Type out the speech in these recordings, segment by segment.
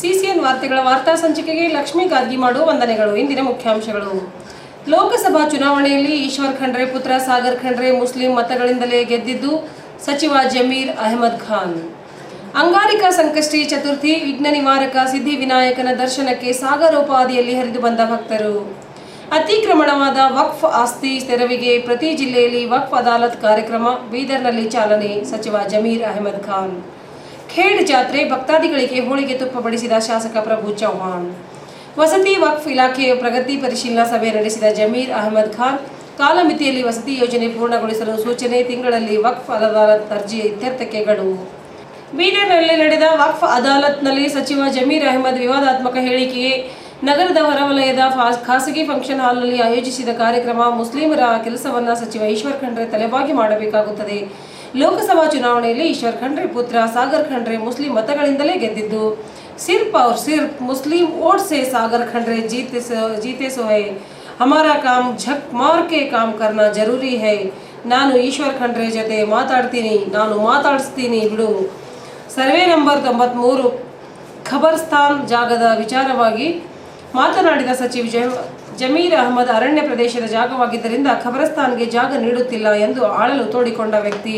CCN ವಾರ್ತೆಗಳ ವಾರ್ತಾ ಸಂಚಿಕೆಗೆ ಲಕ್ಷ್ಮೀ ಗಾದ್ಗಿ ಮಾಡುವ ವಂದನೆಗಳು. ಇಂದಿನ ಮುಖ್ಯಾಂಶಗಳು. ಲೋಕಸಭಾ ಚುನಾವಣೆಯಲ್ಲಿ ಈಶ್ವರ್ ಖಂಡ್ರೆ, ಪುತ್ರ ಸಾಗರ್ ಖಂಡ್ರೆ ಮುಸ್ಲಿಂ ಮತಗಳಿಂದಲೇ ಗೆದ್ದಿದ್ದು ಸಚಿವ ಜಮೀರ್ ಅಹಮದ್ ಖಾನ್. ಅಂಗಾರಿಕಾ ಸಂಕಷ್ಟಿ ಚತುರ್ಥಿ, ವಿಘ್ನ ನಿವಾರಕ ಸಿದ್ಧಿ ವಿನಾಯಕನ ದರ್ಶನಕ್ಕೆ ಸಾಗರೋಪಾದಿಯಲ್ಲಿ ಹರಿದು ಬಂದ ಭಕ್ತರು. ಅತಿಕ್ರಮಣವಾದ ವಕ್ಫ್ ಆಸ್ತಿ ತೆರವಿಗೆ ಪ್ರತಿ ಜಿಲ್ಲೆಯಲ್ಲಿ ವಕ್ಫ್ ಅದಾಲತ್ ಕಾರ್ಯಕ್ರಮ, ಬೀದರ್ನಲ್ಲಿ ಚಾಲನೆ, ಸಚಿವ ಜಮೀರ್ ಅಹಮದ್ ಖಾನ್. ಖೇಡ್ ಜಾತ್ರೆ ಭಕ್ತಾದಿಗಳಿಗೆ ಹೋಳಿಗೆ ತುಪ್ಪ ಬಡಿಸಿದ ಶಾಸಕ ಪ್ರಭು ಚೌಹಾಣ್ ವಸತಿ ವಕ್ಫ್ ಇಲಾಖೆಯ ಪ್ರಗತಿ ಪರಿಶೀಲನಾ ಸಭೆ ನಡೆಸಿದ ಜಮೀರ್ ಅಹಮದ್ ಖಾನ್, ಕಾಲಮಿತಿಯಲ್ಲಿ ವಸತಿ ಯೋಜನೆ ಪೂರ್ಣಗೊಳಿಸಲು ಸೂಚನೆ, ತಿಂಗಳಲ್ಲಿ ವಕ್ಫ್ ಅದಾಲತ್ ಅರ್ಜಿ ಇತ್ಯರ್ಥಕ್ಕೆ ಗಡುವು ಬೀದರ್ನಲ್ಲಿ ನಡೆದ ವಕ್ಫ್ ಅದಾಲತ್ನಲ್ಲಿ ಸಚಿವ ಜಮೀರ್ ಅಹಮದ್ ವಿವಾದಾತ್ಮಕ ಹೇಳಿಕೆ, ನಗರದ ಹೊರವಲಯದ ಖಾಸಗಿ ಫಂಕ್ಷನ್ ಹಾಲ್ನಲ್ಲಿ ಆಯೋಜಿಸಿದ ಕಾರ್ಯಕ್ರಮ ಮುಸ್ಲಿಮರ ಕೆಲಸವನ್ನು ಸಚಿವ ಈಶ್ವರ್ ಖಂಡ್ರೆ ತಲೆಬಾಗಿ ಮಾಡಬೇಕಾಗುತ್ತದೆ. ಲೋಕಸಭಾ ಚುನಾವಣೆಯಲ್ಲಿ ಈಶ್ವರ್ ಖಂಡ್ರೆ ಪುತ್ರ, ಸಾಗರ್ ಖಂಡ್ರೆ ಮುಸ್ಲಿಂ ಮತಗಳಿಂದಲೇ ಗೆದ್ದಿದ್ದು. ಸಿರ್ಪ್ ಔರ್ ಸಿರ್ಪ್, ಮುಸ್ಲಿಂ ಓಡ್ಸೆ ಸಾಗರ್ ಖಂಡ್ರೆ, ಜೀತೆ ಜೀತೆ ಸೊ ಹೈ ಕಾಮ್ ಝಕ್ ಮಾರ್ ಕೆ ಕಾಮ್ ಕರ್ನ ಜರೂರಿ ಹೈ. ನಾನು ಈಶ್ವರ್ ಖಂಡ್ರೆ ಜೊತೆ ಮಾತಾಡ್ತೀನಿ, ನಾನು ಮಾತಾಡಿಸ್ತೀನಿ ಬಿಡು. ಸರ್ವೆ ನಂಬರ್ ತೊಂಬತ್ತ್ಮೂರು ಖಬರ್ಸ್ಥಾನ್ ಜಾಗದ ವಿಚಾರವಾಗಿ ಮಾತನಾಡಿದ ಸಚಿವ ಜಯ ಜಮೀರ್ ಅಹಮದ್ ಅರಣ್ಯ ಪ್ರದೇಶದ ಜಾಗವಾಗಿದ್ದರಿಂದ ಖಬರಸ್ಥಾನ್ಗೆ ಜಾಗ ನೀಡುತ್ತಿಲ್ಲ ಎಂದು ಆಳಲು ತೋಡಿಕೊಂಡ ವ್ಯಕ್ತಿ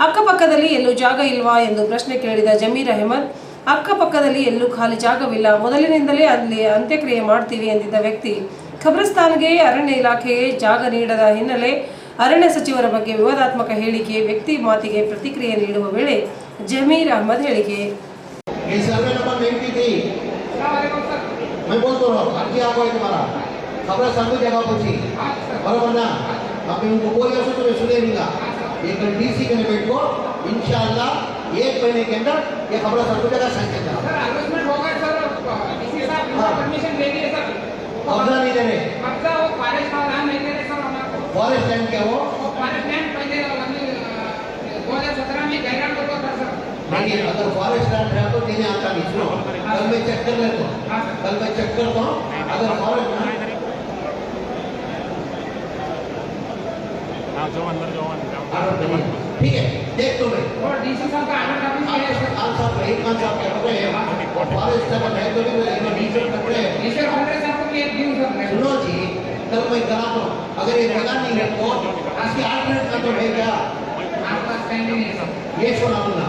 ಅಕ್ಕಪಕ್ಕದಲ್ಲಿ ಎಲ್ಲೂ ಜಾಗ ಇಲ್ವಾ ಎಂದು ಪ್ರಶ್ನೆ ಕೇಳಿದ ಜಮೀರ್ ಅಹಮದ್ ಅಕ್ಕಪಕ್ಕದಲ್ಲಿ ಎಲ್ಲೂ ಖಾಲಿ ಜಾಗವಿಲ್ಲ ಮೊದಲಿನಿಂದಲೇ ಅಲ್ಲಿ ಅಂತ್ಯಕ್ರಿಯೆ ಮಾಡ್ತೀವಿ ಎಂದಿದ್ದ ವ್ಯಕ್ತಿ ಖಬ್ರಸ್ತಾನ್ಗೆ ಅರಣ್ಯ ಇಲಾಖೆಗೆ ಜಾಗ ನೀಡದ ಹಿನ್ನೆಲೆ ಅರಣ್ಯ ಸಚಿವರ ಬಗ್ಗೆ ವಿವಾದಾತ್ಮಕ ಹೇಳಿಕೆ ವ್ಯಕ್ತಿ ಮಾತಿಗೆ ಪ್ರತಿಕ್ರಿಯೆ ನೀಡುವ ವೇಳೆ ಜಮೀರ್ ಅಹಮದ್ ಹೇಳಿಕೆ ये सर्वे नंबर नाइन्टी थ्री मैं बोल तो रहा हूँ अर्जी आपको है तुम्हारा बराबर ना अब मैं उनको बोल रहा तो मैं सुने नहीं एक डीसी के बैठ को इंशाल्लाह एक महीने के अंदर ये खबर सांगू जगह करा सर अनाउंसमेंट हो गया सर डीसी साहब परमिशन सर कब्जा नहीं दे रहे कब्जा वो फॉरेस्ट का नाम नहीं दे रहे सर हमारे फॉरेस्ट लैंड क्या वो फॉरेस्ट लैंड पहले दो हज़ार सत्रह में को था सर नहीं अगर फॉरेस्ट लैंड है तो देने आता नहीं सुनो कल मैं चेक कर लेता हूँ कल मैं चेक करता हूँ अगर फॉरेस्ट हाँ ठीक है देख तो मैं वो डीसी साहब का आना काफ़ी है आप साहब रहीम खान साहब क्या कर रहे हैं फॉरेस्ट सेवन है तो भी कर रहे हैं खंडरे साहब को एक सुनो जी कल मैं कराता हूँ अगर ये जगह नहीं है तो इसकी आल्टरनेट का तो है क्या आपके स्टैंडिंग है ये सुनाऊँगा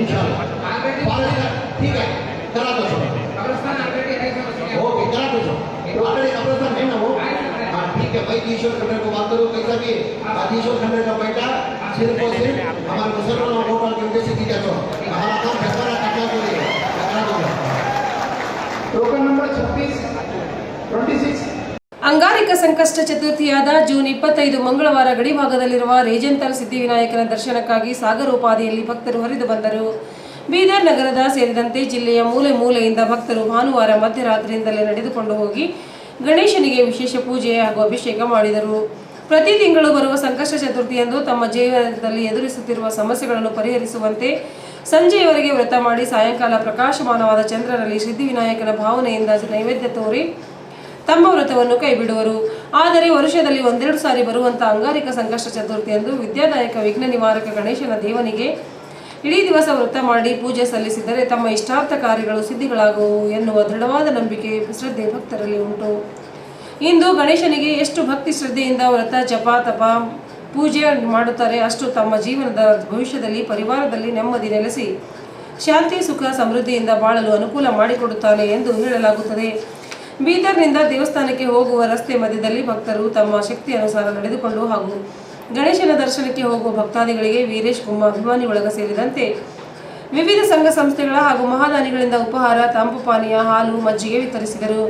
इंशाल्लाह फॉरेस्ट ठीक है करा दो सर। कब्रिस्तान ऑलरेडी है सर ओके करा दो सर ऑलरेडी कब्रिस्तान है ना वो। हाँ ठीक है भाई ईश्वर खंडर को बात करो कैसा भी है आज ईश्वर खंडर का बेटा सिर्फ और सिर्फ हमारे मुसलमान वोटर के उद्देश्य की जाता है हमारा काम फैसला करना चाहिए करा दो टोकन नंबर छत्तीस ट्वेंटी सिक्स ಅಂಗಾರಿಕ ಸಂಕಷ್ಟ ಚತುರ್ಥಿಯಾದ ಜೂನ್ ಇಪ್ಪತ್ತೈದು ಮಂಗಳವಾರ ಗಡಿಭಾಗದಲ್ಲಿರುವ ರೇಜಂತಲ್ ಸಿದ್ಧಿವಿನಾಯಕನ ದರ್ಶನಕ್ಕಾಗಿ ಸಾಗರೋಪಾದಿಯಲ್ಲಿ ಭಕ್ತರು ಹರಿದು ಬಂದರು ಬೀದರ್ ನಗರದ ಸೇರಿದಂತೆ ಜಿಲ್ಲೆಯ ಮೂಲೆ ಮೂಲೆಯಿಂದ ಭಕ್ತರು ಭಾನುವಾರ ಮಧ್ಯರಾತ್ರಿಯಿಂದಲೇ ನಡೆದುಕೊಂಡು ಹೋಗಿ ಗಣೇಶನಿಗೆ ವಿಶೇಷ ಪೂಜೆ ಹಾಗೂ ಅಭಿಷೇಕ ಮಾಡಿದರು. ಪ್ರತಿ ತಿಂಗಳು ಬರುವ ಸಂಕಷ್ಟ ಚತುರ್ಥಿಯಂದು ತಮ್ಮ ಜೀವನದಲ್ಲಿ ಎದುರಿಸುತ್ತಿರುವ ಸಮಸ್ಯೆಗಳನ್ನು ಪರಿಹರಿಸುವಂತೆ ಸಂಜೆಯವರೆಗೆ ವ್ರತ ಮಾಡಿ ಸಾಯಂಕಾಲ ಪ್ರಕಾಶಮಾನವಾದ ಚಂದ್ರನಲ್ಲಿ ಸಿದ್ಧಿವಿನಾಯಕನ ಭಾವನೆಯಿಂದ ನೈವೇದ್ಯ ತೋರಿ ತಮ್ಮ ವ್ರತವನ್ನು ಕೈಬಿಡುವರು. ಆದರೆ ವರ್ಷದಲ್ಲಿ ಒಂದೆರಡು ಸಾರಿ ಬರುವಂತಹ ಅಂಗಾರಿಕ ಸಂಕಷ್ಟ ಚತುರ್ಥಿಯಂದು ವಿದ್ಯಾದಾಯಕ ವಿಘ್ನ ನಿವಾರಕ ಗಣೇಶನ ದೇವನಿಗೆ ಇಡೀ ದಿವಸ ವ್ರತ ಮಾಡಿ ಪೂಜೆ ಸಲ್ಲಿಸಿದರೆ ತಮ್ಮ ಇಷ್ಟಾರ್ಥ ಕಾರ್ಯಗಳು ಸಿದ್ಧಿಗಳಾಗುವು ಎನ್ನುವ ದೃಢವಾದ ನಂಬಿಕೆ ಶ್ರದ್ಧೆ ಭಕ್ತರಲ್ಲಿ ಉಂಟು. ಇಂದು ಗಣೇಶನಿಗೆ ಎಷ್ಟು ಭಕ್ತಿ ಶ್ರದ್ಧೆಯಿಂದ ವ್ರತ, ಜಪ, ತಪ, ಪೂಜೆ ಮಾಡುತ್ತಾರೆ, ಅಷ್ಟು ತಮ್ಮ ಜೀವನದ ಭವಿಷ್ಯದಲ್ಲಿ, ಪರಿವಾರದಲ್ಲಿ ನೆಮ್ಮದಿ ನೆಲೆಸಿ, ಶಾಂತಿ, ಸುಖ, ಸಮೃದ್ಧಿಯಿಂದ ಬಾಳಲು ಅನುಕೂಲ ಮಾಡಿಕೊಡುತ್ತಾನೆ ಎಂದು ಹೇಳಲಾಗುತ್ತದೆ. ಬೀದರ್ನಿಂದ ದೇವಸ್ಥಾನಕ್ಕೆ ಹೋಗುವ ರಸ್ತೆ ಮಧ್ಯದಲ್ಲಿ ಭಕ್ತರು ತಮ್ಮ ಶಕ್ತಿ ಅನುಸಾರ ನಡೆದುಕೊಂಡು ಹಾಗೂ ಗಣೇಶನ ದರ್ಶನಕ್ಕೆ ಹೋಗುವ ಭಕ್ತಾದಿಗಳಿಗೆ ವೀರೇಶ್ ಕುಮ್ಮ ಅಭಿಮಾನಿ ಬಳಗ ಸೇರಿದಂತೆ ವಿವಿಧ ಸಂಘ ಸಂಸ್ಥೆಗಳ ಹಾಗೂ ಮಹಾದಾನಿಗಳಿಂದ ಉಪಹಾರ, ತಂಪು ಪಾನೀಯ, ಹಾಲು, ಮಜ್ಜಿಗೆ ವಿತರಿಸಿದರು.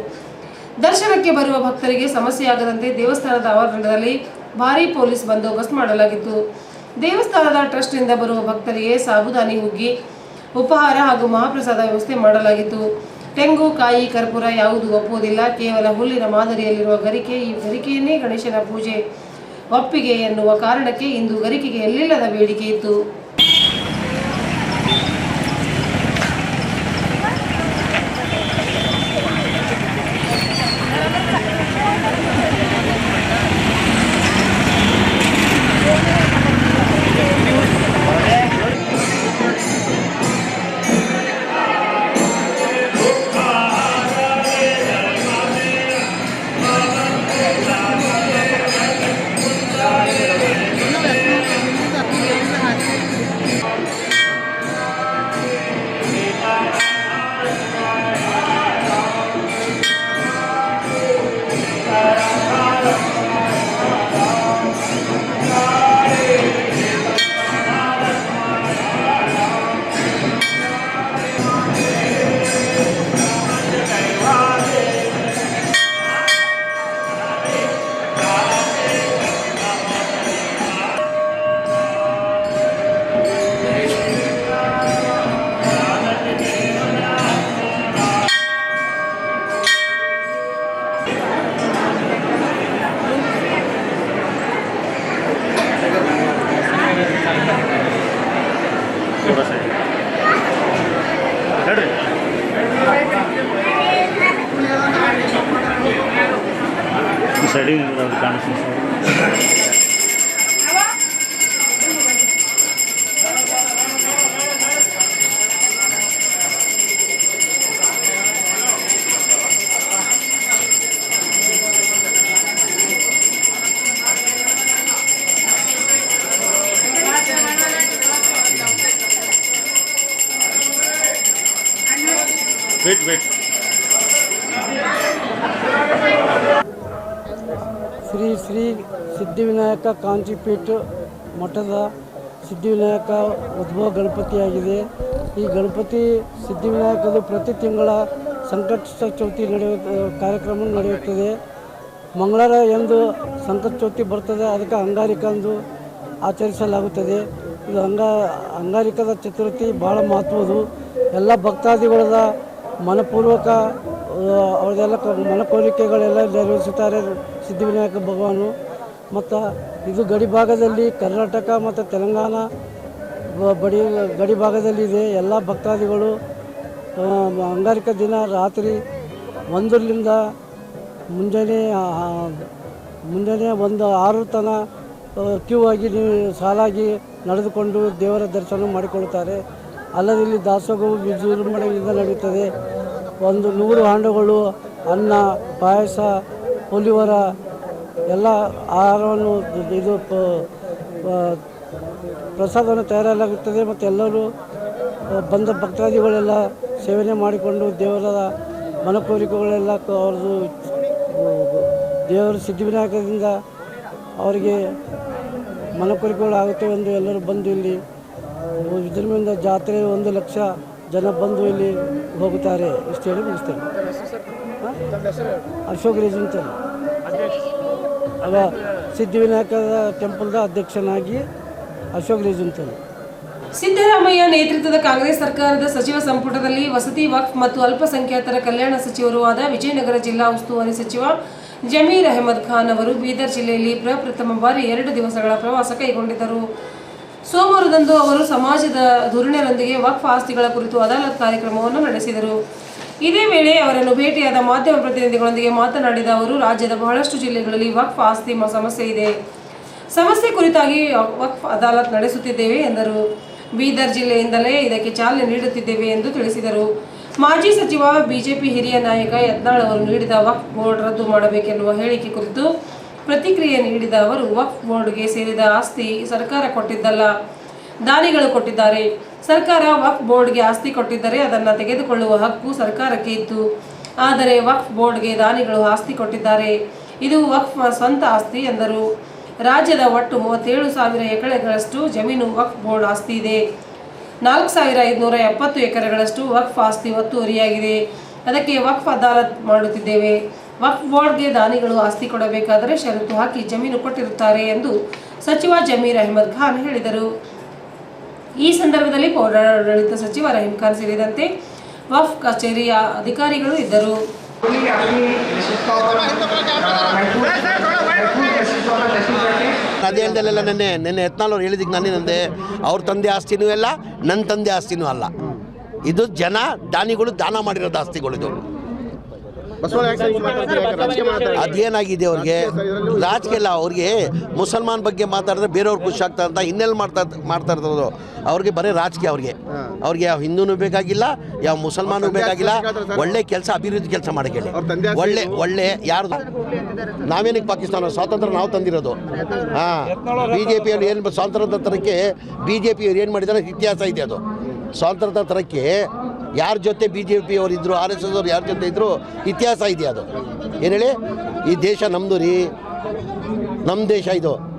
ದರ್ಶನಕ್ಕೆ ಬರುವ ಭಕ್ತರಿಗೆ ಸಮಸ್ಯೆಯಾಗದಂತೆ ದೇವಸ್ಥಾನದ ಆವರಣದಲ್ಲಿ ಭಾರೀ ಪೊಲೀಸ್ ಬಂದೋಬಸ್ತ್ ಮಾಡಲಾಗಿತ್ತು. ದೇವಸ್ಥಾನದ ಟ್ರಸ್ಟ್ನಿಂದ ಬರುವ ಭಕ್ತರಿಗೆ ಸಾಬುದಾನಿ ಹುಗ್ಗಿ, ಉಪಹಾರ ಹಾಗೂ ಮಹಾಪ್ರಸಾದ ವ್ಯವಸ್ಥೆ ಮಾಡಲಾಗಿತ್ತು. ತೆಂಗು, ಕಾಯಿ, ಕರ್ಪೂರ ಯಾವುದು ಒಪ್ಪುವುದಿಲ್ಲ. ಕೇವಲ ಹುಲ್ಲಿನ ಮಾದರಿಯಲ್ಲಿರುವ ಗರಿಕೆ, ಈ ಗರಿಕೆಯನ್ನೇ ಗಣೇಶನ ಪೂಜೆ. ಒಪ್ಪಿಗೆ ಎನ್ನುವ ಕಾರಣಕ್ಕೆ ಇಂದು ಗರಿಕೆಗೆ ಎಲ್ಲಿಲ್ಲದ ಬೇಡಿಕೆ ಇತ್ತು. ಥೋड़ा ಸರಿ. ಹೇಳ್ರಿ. ಕಾಣಿಸ್ತೀನಿ ವೇಟ್ ವೇಟ್ ಶ್ರೀ ಶ್ರೀ ಸಿದ್ಧಿವಿನಾಯಕ ಕಾಂಚಿಪೀಠ ಮಠದ ಸಿದ್ಧಿವಿನಾಯಕ ಉದ್ಭವ ಗಣಪತಿಯಾಗಿದೆ. ಈ ಗಣಪತಿ ಸಿದ್ಧಿವಿನಾಯಕದು ಪ್ರತಿ ತಿಂಗಳ ಸಂಕಷ್ಟ ಚೌತಿ ನಡೆಯುವ ಕಾರ್ಯಕ್ರಮ ನಡೆಯುತ್ತದೆ. ಮಂಗಳವಾರ ಎಂದು ಸಂಕಷ್ಟ ಚೌತಿ ಬರ್ತದೆ. ಅದಕ್ಕೆ ಅಂಗಾರಿಕ ಎಂದು ಆಚರಿಸಲಾಗುತ್ತದೆ. ಇದು ಅಂಗ, ಅಂಗಾರಿಕದ ಚತುರ್ಥಿ ಭಾಳ ಮಹತ್ವದು ಎಲ್ಲ ಭಕ್ತಾದಿಗಳದ ಮನಪೂರ್ವಕ ಅವ್ರದೆಲ್ಲ ಮನ ಕೋರಿಕೆಗಳೆಲ್ಲ ನೆರವೇರಿಸುತ್ತಾರೆ ಸಿದ್ಧಿವಿನಾಯಕ ಭಗವಾನು. ಮತ್ತು ಇದು ಗಡಿ ಭಾಗದಲ್ಲಿ ಕರ್ನಾಟಕ ಮತ್ತು ತೆಲಂಗಾಣ ಬಡಿ, ಗಡಿ ಭಾಗದಲ್ಲಿದೆ ಎಲ್ಲ ಭಕ್ತಾದಿಗಳು ಅಂಗಾರಿಕ ದಿನ ರಾತ್ರಿ ಒಂದರಿಂದ ಮುಂಜಾನೆ ಮುಂಜಾನೆ ಒಂದು ಆರು ತನ ಕ್ಯೂ ಆಗಿ ನೀವು ಸಾಲಾಗಿ ನಡೆದುಕೊಂಡು ದೇವರ ದರ್ಶನ ಮಾಡಿಕೊಳ್ಳುತ್ತಾರೆ. ಅಲ್ಲದೆ ಇಲ್ಲಿ ದಾಸೋಹವು ವಿಜೃಂಭಣೆಯಿಂದ ನಡೆಯುತ್ತದೆ ಒಂದು ನೂರು ಹಾಂಡುಗಳು ಅನ್ನ, ಪಾಯಸ ಪುಲಿವರ ಎಲ್ಲ ಆಹಾರವನ್ನು ಇದು ಪ್ರಸಾದವನ್ನು ತಯಾರಾಗುತ್ತದೆ ಮತ್ತು ಎಲ್ಲರೂ ಬಂದ ಭಕ್ತಾದಿಗಳೆಲ್ಲ ಸೇವನೆ ಮಾಡಿಕೊಂಡು ದೇವರ ಮನಕೋರಿಕೆಗಳೆಲ್ಲ ಅವ್ರದ್ದು ದೇವರ ಸಿದ್ಧಿವಿನಾಯಕದಿಂದ ಅವರಿಗೆ ಮನಕೋರಿಕೆಗಳು ಆಗುತ್ತವೆ ಎಂದು ಎಲ್ಲರೂ ಬಂದು ಇಲ್ಲಿ ವಿಜೃಂಭಣೆಯಿಂದ ಜಾತ್ರೆ ಒಂದು ಲಕ್ಷ ಜನ ಬಂದು ಇಲ್ಲಿ ಹೋಗುತ್ತಾರೆ. ಇಷ್ಟು ಹೇಳಿ ಮುಗಿಸ್ತೇನೆ? ಅಶೋಕ್ ರೇಜಿಂತ ಅವ ಸಿದ್ಧಿವಿನಾಯಕದ ಟೆಂಪಲ್ದ ಅಧ್ಯಕ್ಷನಾಗಿ ಅಶೋಕ್ ರೇಜಿಂತ ಸಿದ್ದರಾಮಯ್ಯ ನೇತೃತ್ವದ ಕಾಂಗ್ರೆಸ್ ಸರ್ಕಾರದ ಸಚಿವ ಸಂಪುಟದಲ್ಲಿ ವಸತಿ, ವಕ್ಫ್ ಮತ್ತು ಅಲ್ಪಸಂಖ್ಯಾತರ ಕಲ್ಯಾಣ ಸಚಿವರೂ ವಿಜಯನಗರ ಜಿಲ್ಲಾ ಉಸ್ತುವಾರಿ ಸಚಿವ ಜಮೀರ್ ಅಹಮದ್ ಖಾನ್ ಅವರು ಬೀದರ್ ಜಿಲ್ಲೆಯಲ್ಲಿ ಪ್ರಪ್ರಥಮ ಬಾರಿ ಎರಡು ದಿವಸಗಳ ಪ್ರವಾಸ ಕೈಗೊಂಡಿದ್ದರು. ಸೋಮವಾರದಂದು ಅವರು ಸಮಾಜದ ಧುರೀಣರೊಂದಿಗೆ ವಕ್ಫ್ ಆಸ್ತಿಗಳ ಕುರಿತು ಅದಾಲತ್ ಕಾರ್ಯಕ್ರಮವನ್ನು ನಡೆಸಿದರು. ಇದೇ ವೇಳೆ ಅವರನ್ನು ಭೇಟಿಯಾದ ಮಾಧ್ಯಮ ಪ್ರತಿನಿಧಿಗಳೊಂದಿಗೆ ಮಾತನಾಡಿದ ಅವರು, ರಾಜ್ಯದ ಬಹಳಷ್ಟು ಜಿಲ್ಲೆಗಳಲ್ಲಿ ವಕ್ಫ್ ಆಸ್ತಿ ಸಮಸ್ಯೆ ಇದೆ. ಸಮಸ್ಯೆ ಕುರಿತಾಗಿ ವಕ್ಫ್ ಅದಾಲತ್ ನಡೆಸುತ್ತಿದ್ದೇವೆ ಎಂದರು. ಬೀದರ್ ಜಿಲ್ಲೆಯಿಂದಲೇ ಇದಕ್ಕೆ ಚಾಲನೆ ನೀಡುತ್ತಿದ್ದೇವೆ ಎಂದು ತಿಳಿಸಿದರು. ಮಾಜಿ ಸಚಿವ, ಬಿಜೆಪಿ ಹಿರಿಯ ನಾಯಕ ಯತ್ನಾಳ್ ಅವರು ನೀಡಿದ ವಕ್ಫ್ ಬೋರ್ಡ್ ರದ್ದು ಮಾಡಬೇಕೆನ್ನುವ ಹೇಳಿಕೆ ಕುರಿತು ಪ್ರತಿಕ್ರಿಯೆ ನೀಡಿದ ಅವರು, ವಕ್ಫ್ ಬೋರ್ಡ್ಗೆ ಸೇರಿದ ಆಸ್ತಿ ಸರ್ಕಾರ ಕೊಟ್ಟಿದ್ದಲ್ಲ, ದಾನಿಗಳು ಕೊಟ್ಟಿದ್ದಾರೆ. ಸರ್ಕಾರ ವಕ್ಫ್ ಬೋರ್ಡ್ಗೆ ಆಸ್ತಿ ಕೊಟ್ಟಿದ್ದರೆ ಅದನ್ನು ತೆಗೆದುಕೊಳ್ಳುವ ಹಕ್ಕು ಸರ್ಕಾರಕ್ಕೆ ಇತ್ತು. ಆದರೆ ವಕ್ಫ್ ಬೋರ್ಡ್ಗೆ ದಾನಿಗಳು ಆಸ್ತಿ ಕೊಟ್ಟಿದ್ದಾರೆ. ಇದು ವಕ್ಫ್ ಸ್ವಂತ ಆಸ್ತಿ ಎಂದರು. ರಾಜ್ಯದ ಒಟ್ಟು ಮೂವತ್ತೇಳು ಸಾವಿರ ಎಕರೆಗಳಷ್ಟು ಜಮೀನು ವಕ್ಫ್ ಬೋರ್ಡ್ ಆಸ್ತಿ ಇದೆ. ನಾಲ್ಕು ಸಾವಿರ ಐದುನೂರ ಎಪ್ಪತ್ತು ಎಕರೆಗಳಷ್ಟು ವಕ್ಫ್ ಆಸ್ತಿ ಒತ್ತುವರಿಯಾಗಿದೆ. ಅದಕ್ಕೆ ವಕ್ಫ್ ಅದಾಲತ್ ಮಾಡುತ್ತಿದ್ದೇವೆ. ವಕ್ಫ್ ಬೋರ್ಡ್ಗೆ ದಾನಿಗಳು ಆಸ್ತಿ ಕೊಡಬೇಕಾದರೆ ಷರತ್ತು ಹಾಕಿ ಜಮೀನು ಕೊಟ್ಟಿರುತ್ತಾರೆ ಎಂದು ಸಚಿವ ಜಮೀರ್ ಅಹಮದ್ ಖಾನ್ ಹೇಳಿದರು. ಈ ಸಂದರ್ಭದಲ್ಲಿ ಪೌರಾಡಳಿತ ಸಚಿವ ರಹೀಂ ಖಾನ್ ಸೇರಿದಂತೆ ವಫ್ ಕಚೇರಿಯ ಅಧಿಕಾರಿಗಳು ಇದ್ದರು. ಅದೇ ಹೇಳ್ದಲ್ಲೆಲ್ಲ ನೆನ್ನೆ ನೆನ್ನೆ ಯತ್ನಾಳವ್ರು ಹೇಳಿದಕ್ಕೆ ನಾನೇ ನಂದೆ. ಅವ್ರ ತಂದೆ ಆಸ್ತಿನೂ ಅಲ್ಲ ನನ್ನ ತಂದೆ ಆಸ್ತಿನೂ ಅಲ್ಲ. ಇದು ಜನ ದಾನಿಗಳು ದಾನ ಮಾಡಿರೋದು ಆಸ್ತಿಗಳು ಇದು. ಅದೇನಾಗಿದೆ ಅವ್ರಿಗೆ? ರಾಜಕೀಯ ಇಲ್ಲ ಅವ್ರಿಗೆ ಮುಸಲ್ಮಾನ್ ಬಗ್ಗೆ ಮಾತಾಡಿದ್ರೆ ಬೇರೆಯವ್ರು ಖುಷಿ ಆಗ್ತಾರೆ ಅಂತ ಇನ್ನೆಲ್ಲಿ ಮಾಡ್ತಾ ಮಾಡ್ತಾ ಇರೋದು ಅವ್ರಿಗೆ ಬರೀ ರಾಜಕೀಯ ಅವ್ರಿಗೆ. ಅವ್ರಿಗೆ ಯಾವ ಹಿಂದೂನು ಬೇಕಾಗಿಲ್ಲ ಯಾವ ಮುಸಲ್ಮಾನು ಬೇಕಾಗಿಲ್ಲ. ಒಳ್ಳೆ ಕೆಲಸ ಅಭಿವೃದ್ಧಿ ಕೆಲಸ ಮಾಡಕ್ಕೆ ಹೇಳಿ ಒಳ್ಳೆ ಒಳ್ಳೆ ಯಾರ್ದು ನಾವೇನಕ್ಕೆ ಪಾಕಿಸ್ತಾನ ಸ್ವಾತಂತ್ರ್ಯ ನಾವು ತಂದಿರೋದು. ಹಾಂ. ಬಿ ಜೆ ಪಿಯವ್ರು ಏನು ಸ್ವಾತಂತ್ರ್ಯ ತರಕ್ಕೆ ಬಿ ಜೆ ಪಿಯವ್ರು ಏನು ಮಾಡಿದಾರೆ ಇತಿಹಾಸ ಇದೆ ಅದು. ಸ್ವಾತಂತ್ರ್ಯ ತರಕ್ಕೆ ಯಾರ ಜೊತೆ ಬಿ ಜೆ ಪಿ ಅವರು ಇದ್ರು ಆರ್ ಎಸ್ ಎಸ್ ಅವ್ರು ಯಾರ ಜೊತೆ ಇದ್ರು, ಇತಿಹಾಸ ಇದೆ ಅದು. ಏನು ಹೇಳಿ? ಈ ದೇಶ ನಮ್ಮದು ರೀ. ನಮ್ಮ ದೇಶ ಇದು.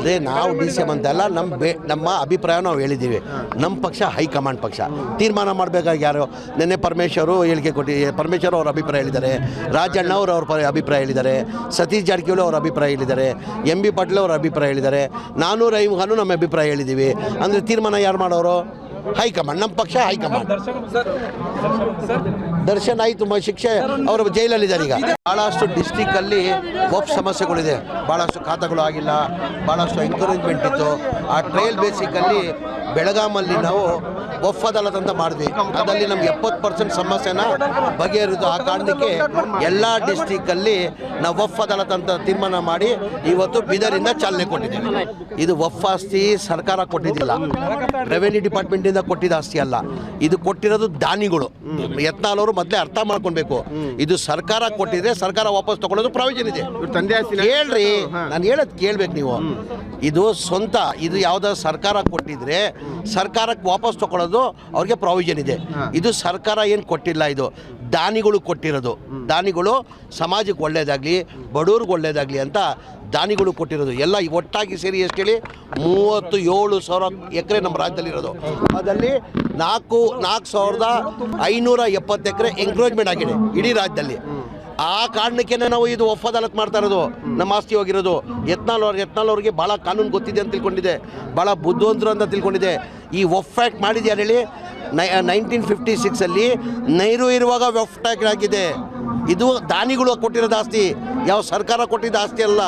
ಅದೇ ನಾವು ಡಿ ಸಿ ಎಂ ಅಂತಲ್ಲ ನಮ್ಮ ಬೇ ನಮ್ಮ ಅಭಿಪ್ರಾಯ ನಾವು ಹೇಳಿದ್ದೀವಿ. ನಮ್ಮ ಪಕ್ಷ ಹೈಕಮಾಂಡ್ ಪಕ್ಷ. ತೀರ್ಮಾನ ಮಾಡಬೇಕಾಗಿ ಯಾರು ನಿನ್ನೆ ಪರಮೇಶ್ವರು ಹೇಳಿಕೆ ಕೊಟ್ಟಿ ಪರಮೇಶ್ವರ್ ಅವ್ರ ಅಭಿಪ್ರಾಯ ಹೇಳಿದ್ದಾರೆ. ರಾಜಣ್ಣ ಅವರು ಅವ್ರ ಪ- ಅಭಿಪ್ರಾಯ ಹೇಳಿದ್ದಾರೆ. ಸತೀಶ್ ಜಾರಕಿಹೊಳಿ ಅವ್ರ ಅಭಿಪ್ರಾಯ ಹೇಳಿದ್ದಾರೆ. ಎಂ ಬಿ ಪಾಟೀಲ್ ಅವ್ರ ಅಭಿಪ್ರಾಯ ಹೇಳಿದ್ದಾರೆ. ನಾನು ರಹೀಮ್ ಖಾನು ನಮ್ಮ ಅಭಿಪ್ರಾಯ ಹೇಳಿದ್ದೀವಿ. ಅಂದರೆ ತೀರ್ಮಾನ ಯಾರು ಮಾಡೋರು? ಹೈಕಮಾಂಡ್ ನಮ್ಮ ಪಕ್ಷ ಹೈಕಮಾಂಡ್. ದರ್ಶನ್ ಆಯಿತು ಶಿಕ್ಷೆ. ಅವರು ಜೈಲಲ್ಲಿದ್ದಾರೆ ಈಗ. ಭಾಳಷ್ಟು ಡಿಸ್ಟಿಕ್ಕಲ್ಲಿ ಒಪ್ ಸಮಸ್ಯೆಗಳಿದೆ. ಭಾಳಷ್ಟು ಖಾತಗಳು ಆಗಿಲ್ಲ ಭಾಳಷ್ಟು ಎಂಕರೇಜ್ಮೆಂಟ್ ಇತ್ತು. ಆ ಟ್ರಯಲ್ ಬೇಸಿಕಲ್ಲಿ ಬೆಳಗಾಮಲ್ಲಿ ನಾವು ಒಫ್ ಅದಾಲತ್ ಅಂತ ಮಾಡಿದ್ವಿ. ಅದರಲ್ಲಿ ನಮ್ಗೆ ಎಪ್ಪತ್ತು ಪರ್ಸೆಂಟ್ ಸಮಸ್ಯೆನ ಬಗೆಹರಿದು ಆ ಕಾರಣಕ್ಕೆ ಎಲ್ಲ ಡಿಸ್ಟಿಕ್ಕಲ್ಲಿ ನಾವು ಅದಾಲತ್ ಅಂತ ತೀರ್ಮಾನ ಮಾಡಿ ಇವತ್ತು ಬೀದರಿಂದ ಚಾಲನೆ ಕೊಟ್ಟಿದ್ದೀವಿ. ಇದು ಒಫ್ ಆಸ್ತಿ ಸರ್ಕಾರ ಕೊಟ್ಟಿದ್ದಿಲ್ಲ. ರೆವೆನ್ಯೂ ಡಿಪಾರ್ಟ್ಮೆಂಟಿಂದ ಕೊಟ್ಟಿದ್ದ ಆಸ್ತಿ ಅಲ್ಲ. ಇದು ಕೊಟ್ಟಿರೋದು ದಾನಿಗಳು. ಯತ್ನಾಳವರು ಮೊದಲೇ ಅರ್ಥ ಮಾಡ್ಕೊಳ್ಬೇಕು. ಇದು ಸರ್ಕಾರ ಕೊಟ್ಟಿದ್ರೆ ಸರ್ಕಾರ ವಾಪಸ್ ತಗೊಳ್ಳೋದು ಪ್ರಾವಿಷನ್ ಇದೆ. ಹೇಳ್ರಿ ನಾನು ಹೇಳೋದು ಕೇಳ್ಬೇಕು ನೀವು. ಇದು ಸ್ವಂತ ಇದು ಯಾವ್ದಾದ್ರು ಸರ್ಕಾರ ಕೊಟ್ಟಿದ್ರೆ ಸರ್ಕಾರಕ್ಕೆ ವಾಪಸ್ ತಗೊಳ್ಳೋದು ಅವ್ರಿಗೆ ಪ್ರಾವಿಷನ್ ಇದೆ. ಇದು ಸರ್ಕಾರ ಏನು ಕೊಟ್ಟಿಲ್ಲ ಇದು. ದಾನಿಗಳು ಕೊಟ್ಟಿರೋದು. ದಾನಿಗಳು ಸಮಾಜಕ್ಕೆ ಒಳ್ಳೆಯದಾಗಲಿ ಬಡವ್ರಿಗೆ ಒಳ್ಳೆಯದಾಗಲಿ ಅಂತ ದಾನಿಗಳು ಕೊಟ್ಟಿರೋದು. ಎಲ್ಲ ಒಟ್ಟಾಗಿ ಸೇರಿ ಎಷ್ಟು ಹೇಳಿ? ಮೂವತ್ತು ಏಳು ಸಾವಿರ ಎಕರೆ ನಮ್ಮ ರಾಜ್ಯದಲ್ಲಿರೋದು. ಅದರಲ್ಲಿ ನಾಲ್ಕು ನಾಲ್ಕು ಸಾವಿರದ ಐನೂರ ಎಪ್ಪತ್ತು ಎಕರೆ ಎಂಕ್ರೋಜ್ಮೆಂಟ್ ಆಗಿದೆ ಇಡೀ ರಾಜ್ಯದಲ್ಲಿ. ಆ ಕಾರಣಕ್ಕೆ ನಾವು ಇದು ಒಫ್ ಅದಾಲತ್ ಮಾಡ್ತಾ ಇರೋದು. ನಮ್ಮ ಆಸ್ತಿ ಹೋಗಿರೋದು. ಯತ್ನಾಲ್ ಅವ್ರಿಗೆ ಯತ್ನಾಳ್ ಅವ್ರಿಗೆ ಭಾಳ ಕಾನೂನು ಗೊತ್ತಿದೆ ಅಂತ ತಿಳ್ಕೊಂಡಿದೆ. ಭಾಳ ಬುದ್ಧಿವಂತರು ಅಂತ ತಿಳ್ಕೊಂಡಿದೆ. ಈ ಒಫ್ ಆ್ಯಕ್ಟ್ ಮಾಡಿದ್ಯಾರು ಹೇಳಿ ನೈ ನೈನ್ಟೀನ್ ಫಿಫ್ಟಿ ಸಿಕ್ಸಲ್ಲಿ ನೈರು ಇರುವಾಗ ಆ್ಯಕ್ಟ್ ಆಗಿದೆ. ಇದು ದಾನಿಗಳು ಕೊಟ್ಟಿರೋದು ಆಸ್ತಿ ಯಾವ ಸರ್ಕಾರ ಕೊಟ್ಟಿದ್ದ ಆಸ್ತಿ ಅಲ್ಲ.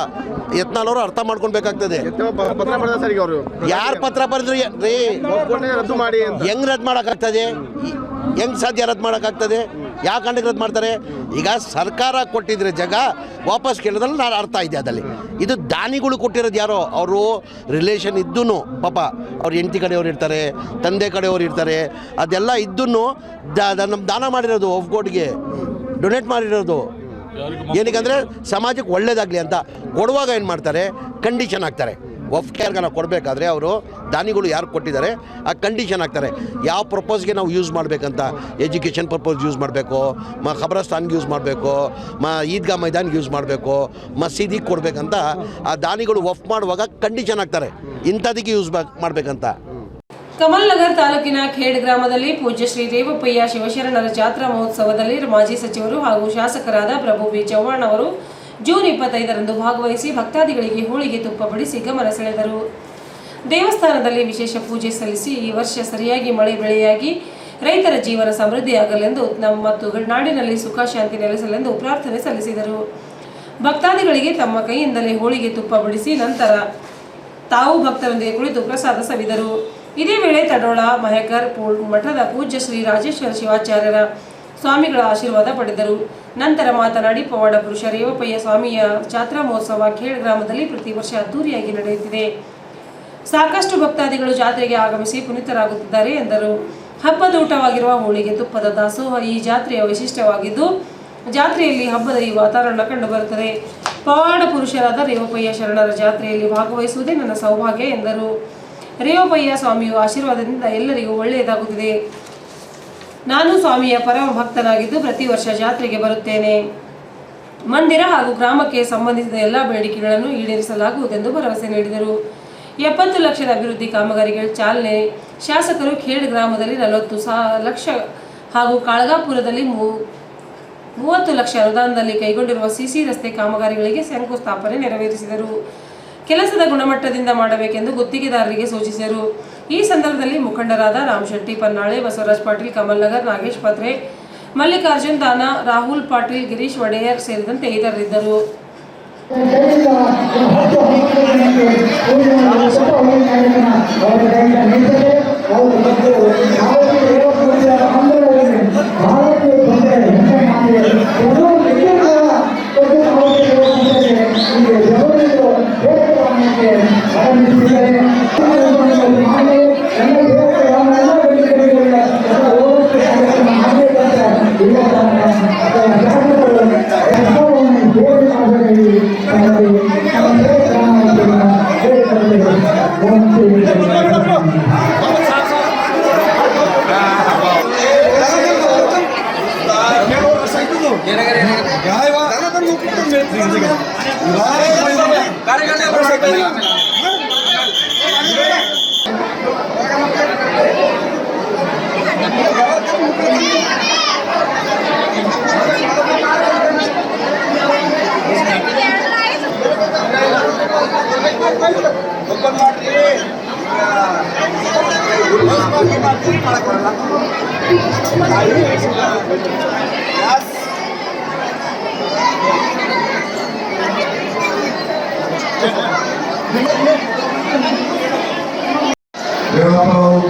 ಯತ್ನಾಳವರು ಅರ್ಥ ಮಾಡ್ಕೊಳ್ಬೇಕಾಗ್ತದೆ. ಯಾರು ಪತ್ರ ಬರೆದ್ರು ರೀ ಹೆಂಗ್ ರದ್ದು ಮಾಡೋಕ್ಕಾಗ್ತದೆ? ಹೆಂಗ್ ಸಾಧ್ಯ ರದ್ದು ಮಾಡೋಕ್ಕಾಗ್ತದೆ? ಯಾವ ಕಾರಣಕ್ಕೆ ಮಾಡ್ತಾರೆ? ಈಗ ಸರ್ಕಾರ ಕೊಟ್ಟಿದ್ರೆ ಜಾಗ ವಾಪಸ್ ಕೇಳೋದ್ರಲ್ಲಿ ನಾನು ಅರ್ಥ ಇದೆ ಅದಲ್ಲಿ ಇದು ದಾನಿಗಳು ಕೊಟ್ಟಿರೋದು ಯಾರೋ ಅವರು ರಿಲೇಷನ್ ಇದ್ದೂ ಪಾಪ ಅವ್ರ ಹೆಂಡತಿ ಕಡೆಯವ್ರು ಇರ್ತಾರೆ ತಂದೆ ಕಡೆಯವ್ರು ಇರ್ತಾರೆ ಅದೆಲ್ಲ ಇದ್ದೂ ನಮ್ಮ ದಾನ ಮಾಡಿರೋದು ಗೋಡ್ಗೆ ಡೊನೇಟ್ ಮಾಡಿರೋದು. ಏನಕ್ಕಂದರೆ ಸಮಾಜಕ್ಕೆ ಒಳ್ಳೇದಾಗಲಿ ಅಂತ. ಕೊಡುವಾಗ ಏನು ಮಾಡ್ತಾರೆ? ಕಂಡೀಷನ್ ಹಾಕ್ತಾರೆ. ಒಫ್ ಕೇರ್ಗೆ ಕೊಡಬೇಕಾದ್ರೆ ಅವರು ದಾನಿಗಳು ಯಾರು ಕೊಟ್ಟಿದ್ದಾರೆ, ಆ ಕಂಡೀಷನ್ ಆಗ್ತಾರೆ. ಯಾವ ಪ್ರಪೋಸ್ಗೆ ನಾವು ಯೂಸ್ ಮಾಡಬೇಕಂತ? ಎಜುಕೇಷನ್ ಪರ್ಪೋಸ್ ಯೂಸ್ ಮಾಡಬೇಕು, ಮ ಖಬರಸ್ತಾನ್ಗೆ ಯೂಸ್ ಮಾಡಬೇಕು, ಮ ಈದ್ಗಾ ಮೈದಾನ್ಗೆ ಯೂಸ್ ಮಾಡಬೇಕು ಮಸೀದಿಗೆ ಕೊಡಬೇಕಂತ, ಆ ದಾನಿಗಳು ವಫ್ ಮಾಡುವಾಗ ಕಂಡೀಷನ್ ಆಗ್ತಾರೆ. ಇಂಥದಕ್ಕೆ ಯೂಸ್ ಮಾಡಬೇಕಂತ. ಕಮಲ್ ನಗರ್ ತಾಲೂಕಿನ ಖೇಡ್ ಗ್ರಾಮದಲ್ಲಿ ಪೂಜ್ಯ ಶ್ರೀ ರೇವಪ್ಪಯ್ಯ ಶಿವಶರಣರ ಜಾತ್ರಾ ಮಹೋತ್ಸವದಲ್ಲಿ ಮಾಜಿ ಸಚಿವರು ಹಾಗೂ ಶಾಸಕರಾದ ಪ್ರಭು ಬಿ ಚವ್ಹಾಣ್ ಅವರು ಜೂನ್ ಇಪ್ಪತ್ತೈದರಂದು ಭಾಗವಹಿಸಿ ಭಕ್ತಾದಿಗಳಿಗೆ ಹೋಳಿಗೆ ತುಪ್ಪ ಬಡಿಸಿ ಗಮನ ಸೆಳೆದರು. ದೇವಸ್ಥಾನದಲ್ಲಿ ವಿಶೇಷ ಪೂಜೆ ಸಲ್ಲಿಸಿ ಈ ವರ್ಷ ಸರಿಯಾಗಿ ಮಳೆ ಬೆಳೆಯಾಗಿ ರೈತರ ಜೀವನ ಸಮೃದ್ಧಿಯಾಗಲೆಂದು ನಮ್ಮ ಮತ್ತು ನಾಡಿನಲ್ಲಿ ಸುಖ ಶಾಂತಿ ನೆಲೆಸಲೆಂದು ಪ್ರಾರ್ಥನೆ ಸಲ್ಲಿಸಿದರು. ಭಕ್ತಾದಿಗಳಿಗೆ ತಮ್ಮ ಕೈಯಿಂದಲೇ ಹೋಳಿಗೆ ತುಪ್ಪ ಬಡಿಸಿ ನಂತರ ತಾವು ಭಕ್ತರೊಂದಿಗೆ ಕುಳಿತು ಪ್ರಸಾದ ಸವಿದರು. ಇದೇ ವೇಳೆ ತಡೋಳ, ಮಹೇಕರ್ ಮಠದ ಪೂಜ್ಯ ಶ್ರೀ ರಾಜೇಶ್ವರ ಶಿವಾಚಾರ್ಯರ ಸ್ವಾಮಿಗಳ ಆಶೀರ್ವಾದ ಪಡೆದರು. ನಂತರ ಮಾತನಾಡಿ, ಪವಾಡ ಪುರುಷ ರೇವಪಯ್ಯ ಸ್ವಾಮಿಯ ಜಾತ್ರಾ ಮಹೋತ್ಸವ ಖೇಡ್ ಗ್ರಾಮದಲ್ಲಿ ಪ್ರತಿ ವರ್ಷ ಅದ್ದೂರಿಯಾಗಿ ನಡೆಯುತ್ತಿದೆ. ಸಾಕಷ್ಟು ಭಕ್ತಾದಿಗಳು ಜಾತ್ರೆಗೆ ಆಗಮಿಸಿ ಪುನೀತರಾಗುತ್ತಿದ್ದಾರೆ ಎಂದರು. ಹಬ್ಬದ ಊಟವಾಗಿರುವ ಹೋಳಿಗೆ ತುಪ್ಪದ ದಾಸೋಹ ಈ ಜಾತ್ರೆಯ ವೈಶಿಷ್ಟ್ಯವಾಗಿದ್ದು, ಜಾತ್ರೆಯಲ್ಲಿ ಹಬ್ಬದ ಈ ವಾತಾವರಣ ಕಂಡುಬರುತ್ತದೆ ಪವಾಡ ಪುರುಷರಾದ ರೇವಪಯ್ಯ ಶರಣರ ಜಾತ್ರೆಯಲ್ಲಿ ಭಾಗವಹಿಸುವುದೇ ನನ್ನ ಸೌಭಾಗ್ಯ ಎಂದರು. ರೇವಪಯ್ಯ ಸ್ವಾಮಿಯು ಆಶೀರ್ವಾದದಿಂದ ಎಲ್ಲರಿಗೂ ಒಳ್ಳೆಯದಾಗುತ್ತಿದೆ. ನಾನು ಸ್ವಾಮಿಯ ಪರಮ ಭಕ್ತನಾಗಿದ್ದು ಪ್ರತಿ ವರ್ಷ ಜಾತ್ರೆಗೆ ಬರುತ್ತೇನೆ. ಮಂದಿರ ಹಾಗೂ ಗ್ರಾಮಕ್ಕೆ ಸಂಬಂಧಿಸಿದ ಎಲ್ಲ ಬೇಡಿಕೆಗಳನ್ನು ಈಡೇರಿಸಲಾಗುವುದೆಂದು ಭರವಸೆ ನೀಡಿದರು. ಎಪ್ಪತ್ತು ಲಕ್ಷದ ಅಭಿವೃದ್ಧಿ ಕಾಮಗಾರಿಗಳ ಚಾಲನೆ ಶಾಸಕರು ಖೇಡ್ ಗ್ರಾಮದಲ್ಲಿ ನಲವತ್ತು ಸಾ ಲಕ್ಷ ಹಾಗೂ ಕಾಳಗಾಪುರದಲ್ಲಿ ಮೂ ಮೂವತ್ತು ಲಕ್ಷ ಅನುದಾನದಲ್ಲಿ ಕೈಗೊಂಡಿರುವ ಸಿಸಿ ರಸ್ತೆ ಕಾಮಗಾರಿಗಳಿಗೆ ಶಂಕುಸ್ಥಾಪನೆ ನೆರವೇರಿಸಿದರು. ಕೆಲಸದ ಗುಣಮಟ್ಟದಿಂದ ಮಾಡಬೇಕೆಂದು ಗುತ್ತಿಗೆದಾರರಿಗೆ ಸೂಚಿಸಿದರು. ಈ ಸಂದರ್ಭದಲ್ಲಿ ಮುಖಂಡರಾದ ರಾಮ್ ಶೆಟ್ಟಿ ಪನ್ನಾಳೆ, ಬಸವರಾಜ್ ಪಾಟೀಲ್, ಕಮಲ್ ನಗರ್, ನಾಗೇಶ್ ಪತ್ರೆ, ಮಲ್ಲಿಕಾರ್ಜುನ್ ದಾನ, ರಾಹುಲ್ ಪಾಟೀಲ್, ಗಿರೀಶ್ ಒಡೆಯರ್ ಸೇರಿದಂತೆ ಇತರರಿದ್ದರು. ಓಪನ್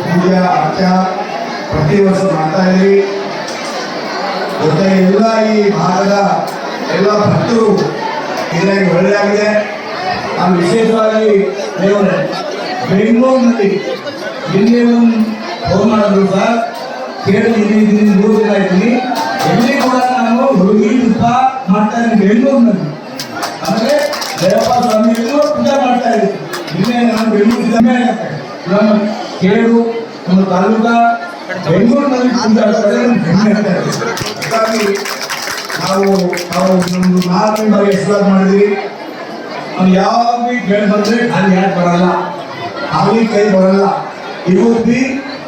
ಪೂಜೆ ಆಚಾರ ಪ್ರತಿ ವರ್ಷ ಮಾಡ್ತಾ ಇದ್ವಿ ಮತ್ತೆ ಎಲ್ಲ ಈ ಭಾಗದ ಎಲ್ಲ ಭಕ್ತರು ಇದರಾಗಿ ಒಳ್ಳೆಯಾಗಿದೆ ನಾನು ವಿಶೇಷವಾಗಿ ದೇವರೇ ಬೆಂಗಳೂರಿನಲ್ಲಿ ನಿನ್ನೆ ಒಂದು ಮಾಡಿದ್ರು ಸರ್. ಕೇಳಿದ್ದೀನಿ ಇದೀನಿ ಮೂರು ದಿನ ಇದ್ದೀನಿ ಎಲ್ಲಿ ಕೂಡ ನಾನು ಹುಡುಗಿ ತುಪ್ಪ ಮಾಡ್ತಾ ಇದ್ದೀನಿ ಬೆಂಗಳೂರಿನಲ್ಲಿ. ಅಂದ್ರೆ ದೇವಪ್ಪ ಸ್ವಾಮಿಯನ್ನು ಪೂಜೆ ಮಾಡ್ತಾ ಇದ್ದೀನಿ ನಿನ್ನೆ ನಾನು ಬೆಂಗಳೂರು ಸಮಯ ನಮ್ಮ ಕೇಳು, ನಮ್ಮ ತಾಲೂಕ ಬೆಂಗಳೂರಿನಲ್ಲಿ ಪೂಜೆ ಆಗ್ತಾರೆ ಕಮ್ಮಿ ಆಗ್ತಾ ಇದೆ. ಹಾಗಾಗಿ ನಾವು ನಾವು ನಮ್ದು ನಾಲ್ಕು ಬಾರಿ ಎಕ್ಸ್ಪ್ಲೋರ್ ಮಾಡಿದ್ವಿ ನಾವು ಯಾವಾಗ ಕೇಳಿ ಬಂದ್ರೆ ಅಲ್ಲಿ ಯಾಕೆ ಬರಲ್ಲ? ಅಲ್ಲಿ ಕೈ ಬರಲ್ಲ. ಇವತ್ತಿ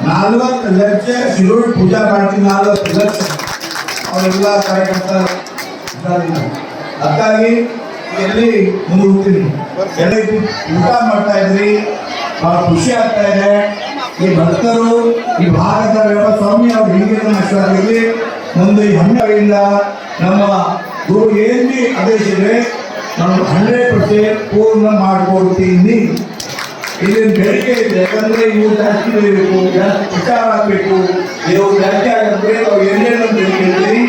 ನಾಲ್ವತ್ತು ಲಕ್ಷ ಶಿರೋಡ್ ಪೂಜಾ ಮಾಡ್ತೀನಿ ನಾಲ್ವತ್ತು ಲಕ್ಷ. ಅವರೆಲ್ಲ ಕಾರ್ಯಕರ್ತ. ಅದಕ್ಕಾಗಿ ಎಲ್ಲಿ ಮುಂದೂಡ್ತೀನಿ ಎಲ್ಲಿ ಊಟ ಮಾಡ್ತಾ ಇದ್ರಿ, ಬಹಳ ಖುಷಿ ಆಗ್ತಾ ಇದೆ. ಈ ಭಕ್ತರು, ಈ ಭಾರತ ಸ್ವಾಮಿ ಅವ್ರ ಹೀಗೆ ನಷ್ಟವಾಗಿರಲಿ ಮುಂದೆ ಈ ಹಮ್ಮೆಯಿಂದ ನಮ್ಮ ಗುರು ಏನ್ ಬಿ ಆದೇಶಿದ್ರೆ ನಾವು ಹಂಡ್ರೆಡ್ ಪರ್ಸೆಂಟ್ ಪೂರ್ಣ ಮಾಡ್ಕೊಡ್ತೀನಿ. ಇಲ್ಲಿ ಬೆಳಗ್ಗೆ ಇದೆ ಯಾಕಂದ್ರೆ ಇವು ಜಾಸ್ತಿ ಬೆಳಿಬೇಕು, ಜಾಸ್ತಿ ವಿಚಾರ ಇವು ಜಾಸ್ತಿ ಆಗಂದ್ರೆ ನಾವು ಬೇಡಿಕೆ ಇರ್ತೀವಿ